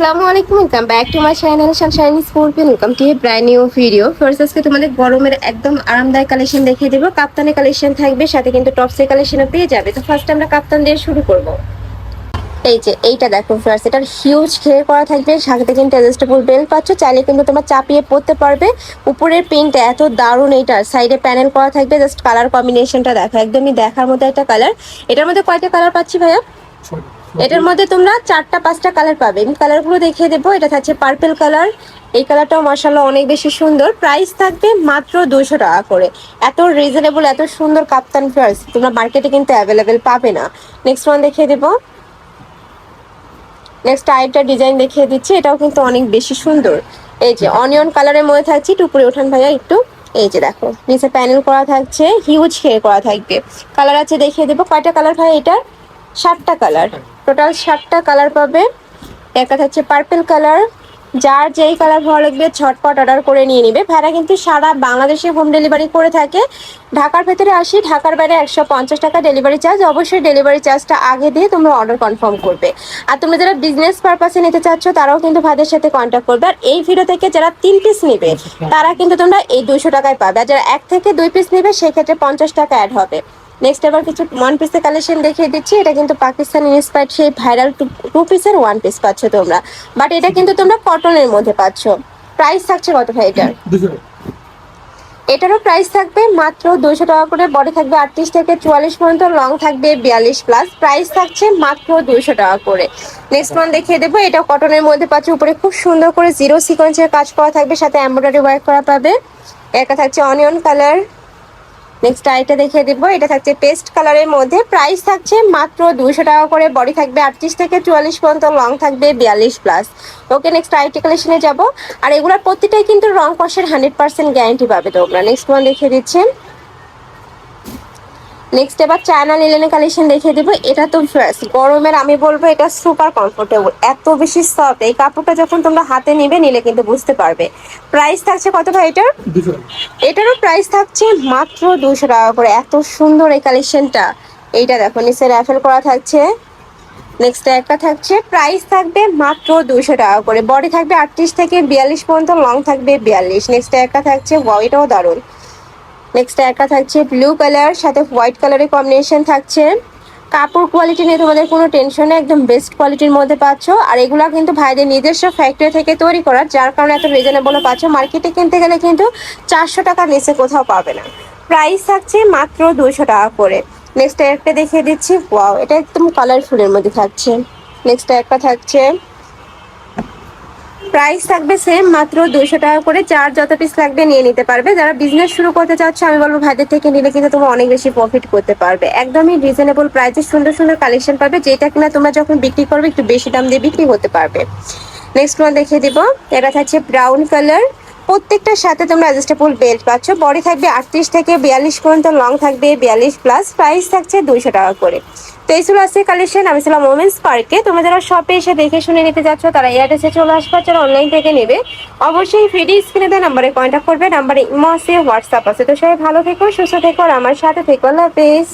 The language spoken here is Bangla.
আসসালামু আলাইকুম welcome back to my channel Sunshine School Pen welcome to a brand new video first আজকে তোমাদের গরমের একদম আরামদায়ক কালেকশন দেখিয়ে দেবো। কাপ্তানের কালেকশন থাকবে, সাথে কিন্তু টপসের কালেকশনও পেয়ে যাবে। তো ফার্স্ট আমরা কাপ্তান দিয়ে শুরু করব। এই যে, এইটা দেখো ফার্স্ট এটার হিউজ ঘের করা থাকবে। সাথে কিন্তু অ্যাডজাস্টেবল বেল পাচ্ছ, চাইলে কিন্তু তোমরা চাপিয়ে পরতে পারবে। উপরের প্রিন্টটা এত দারুণ এইটার সাইডে প্যানেল করা থাকবে। জাস্ট কালার কম্বিনেশনটা দেখো, একদমই দেখার মতো একটা কালার এটার মধ্যে কয়টা কালার পাচ্ছি ভাইয়া? এটার মধ্যে তোমরা চারটা, পাঁচটা কালার পাবে। আমি কালারগুলো দেখিয়ে দেবো। এটা থাকছে পার্পেল কালার এই কালারটাও মার্শাল্লাহ অনেক বেশি সুন্দর। প্রাইস থাকবে মাত্র দুশো টাকা করে। এত রিজনেবল এত সুন্দর কাপ্তান ফ্লার্স তোমরা মার্কেটে কিন্তু অ্যাভেলেবেল পাবে না। নেক্সট ওয়ান দেখিয়ে দেবো। নেক্সট আরেকটা ডিজাইন দেখিয়ে দিচ্ছি। এটাও কিন্তু অনেক বেশি সুন্দর। এই যে অনিয়ন কালারের মধ্যে থাকছি। উপরে ওঠান ভাইয়া, একটু। এই যে দেখো, নিচে প্যানেল করা থাকছে। হিউজ খেয়ে করা থাকবে। কালার আছে দেখিয়ে দেবো। কয়টা কালার ভাই এটার? সাতটা কালার। টোটাল সাতটা কালার পাবে। একটা হচ্ছে পার্পেল কালার। যার যেই কালার ভালো লাগবে ঝটপট অর্ডার করে নিয়ে নিবে। ভাড়া কিন্তু সারা বাংলাদেশে হোম ডেলিভারি করে থাকে। ঢাকার ভেতরে আসি, ঢাকার বাইরে একশো পঞ্চাশ টাকা ডেলিভারি চার্জ অবশ্যই ডেলিভারি চার্জটা আগে দিয়ে তোমরা অর্ডার কনফার্ম করবে। আর তোমরা যারা বিজনেস পারপাসে নিতে চাচ্ছ, তারাও কিন্তু ভাইদের সাথে কন্ট্যাক্ট করবে। আর এই ভিডিও থেকে যারা তিন পিস নেবে, তারা কিন্তু তোমরা এই দুশো টাকায় পাবে। আর যারা এক থেকে দুই পিস নেবে, সেক্ষেত্রে পঞ্চাশ টাকা অ্যাড হবে। নেক্সট আবার কিছু ওয়ান পিসের কালেকশন দেখিয়ে দিচ্ছি। এটা কিন্তু পাকিস্তান ইন্সপায়ার্ড সেই ভাইরাল টু পিসের ওয়ান পিস পাচ্ছ তোমরা। বাট এটা কিন্তু তোমরা কটনের মধ্যে পাচ্ছ। প্রাইস থাকছে কত ভাই এটার? এটারও প্রাইস থাকবে মাত্র দুশো টাকা করে। বডি থাকবে আটত্রিশ থেকে চুয়াল্লিশ পর্যন্ত লং থাকবে বিয়াল্লিশ প্লাস প্রাইস থাকছে মাত্র দুশো টাকা করে। নেক্সট ওয়ান দেখিয়ে দেবো। এটা কটনের মধ্যে পাচ্ছে। উপরে খুব সুন্দর করে জিরো সিকোয়েন্সের কাজ করা থাকবে। সাথে এমব্রয়ডারি ওয়ার্ক করা পাবে। একটা থাকছে অনিয়ন কালার নেক্সট আইটা দেখিয়ে দিব। এটা থাকছে পেস্ট কালারের মধ্যে। প্রাইস থাকছে মাত্র দুশো টাকা করে। বডি থাকবে আটত্রিশ থেকে চুয়াল্লিশ পর্যন্ত। লং থাকবে বিয়াল্লিশ প্লাস ওকে নেক্সট আইটি কালেকশনে যাব। আর এগুলোর প্রতিটাই কিন্তু রং কষের হান্ড্রেড পার্সেন্ট গ্যারান্টি পাবে তোমরা। নেক্সট ওয়ান দেখিয়ে দিচ্ছে। নেক্সট এবার চায়না লিলেনের কালেকশন দেখিয়ে দেবো। এটা তো ফ্রেশ গরমের আমি বলব এটা সুপার কমফোর্টেবল এত বেশি সফট এই কাপড়টা যখন তোমরা হাতে নিবে নিলে কিন্তু বুঝতে পারবে। প্রাইস থাকছে কত ভাই এটার? এটারও প্রাইস থাকছে মাত্র দুশো টাকা করে। এত সুন্দর এই কালেকশনটা এইটা দেখো নিচে র্যাফেল করা থাকছে। নেক্সট একটা থাকছে প্রাইস থাকবে মাত্র দুশো টাকা করে। বডি থাকবে আটত্রিশ থেকে বিয়াল্লিশ পর্যন্ত লং থাকবে বিয়াল্লিশ। নেক্সট একটা থাকছে ওয়াও এটাও দারুণ। নেক্সট একটা থাকছে ব্লু কালার সাথে হোয়াইট কালারের কম্বিনেশন থাকছে। কাপড় কোয়ালিটি নিয়ে তোমাদের কোনো টেনশন নেই, একদম বেস্ট কোয়ালিটির মধ্যে পাচ্ছ। আর এগুলো কিন্তু ভাইদের নিজস্ব ফ্যাক্টরি থেকে তৈরি করা, যার কারণে এত রিজনেবল পাচ্ছ। মার্কেটে কিনতে গেলে কিন্তু চারশো টাকার নিচে কোথাও পাবে না। প্রাইস থাকছে মাত্র দুশো টাকা করে। নেক্সট একটা দেখিয়ে দিচ্ছি ওয়াও এটা একদম কালারফুলের মধ্যে থাকছে। নেক্সট একটা থাকছে প্রাইস থাকবে সেম মাত্র দুশো টাকা করে যার যত পিস লাগবে নিয়ে নিতে পারবে। যারা বিজনেস শুরু করতে চাচ্ছ, আমি বলব ভাইদের থেকে নিলে কিন্তু তোমরা অনেক বেশি প্রফিট করতে পারবে। একদমই রিজনেবল প্রাইসে সুন্দর সুন্দর কালেকশন পাবে, যেটা কিনা তোমরা যখন বিক্রি করবে, একটু বেশি দাম দিয়ে বিক্রি হতে পারবে। নেক্সট ওয়ান দেখিয়ে দিব। এটা থাকছে ব্রাউন কালার প্রত্যেকটার সাথে তোমরা অ্যাডজাস্টেবল বেল্ট পাচ্ছ। বডি থাকবে আটত্রিশ থেকে বিয়াল্লিশ পর্যন্ত লং থাকবে, বিয়াল্লিশ প্লাস প্রাইস থাকছে দুইশো টাকা করে। তো এই ছিল আজকে কালেকশন, আমি ছিলাম ওমেন্স পার্কে তোমরা যারা শপে এসে দেখে শুনে নিতে যাচ্ছ তারা এয়ারটেসে চলে আসবে যারা অনলাইন থেকে নেবে, অবশ্যই ফ্রিডি স্ক্রিনে দেওয়া নাম্বারে কন্ট্যাক্ট করবে নাম্বারে ইমো আছে হোয়াটসঅ্যাপ আছে। তো সবাই ভালো থেকো, সুস্থ থেকো, আর আমার সাথে থেকো। আল্লাহ হাফেজ।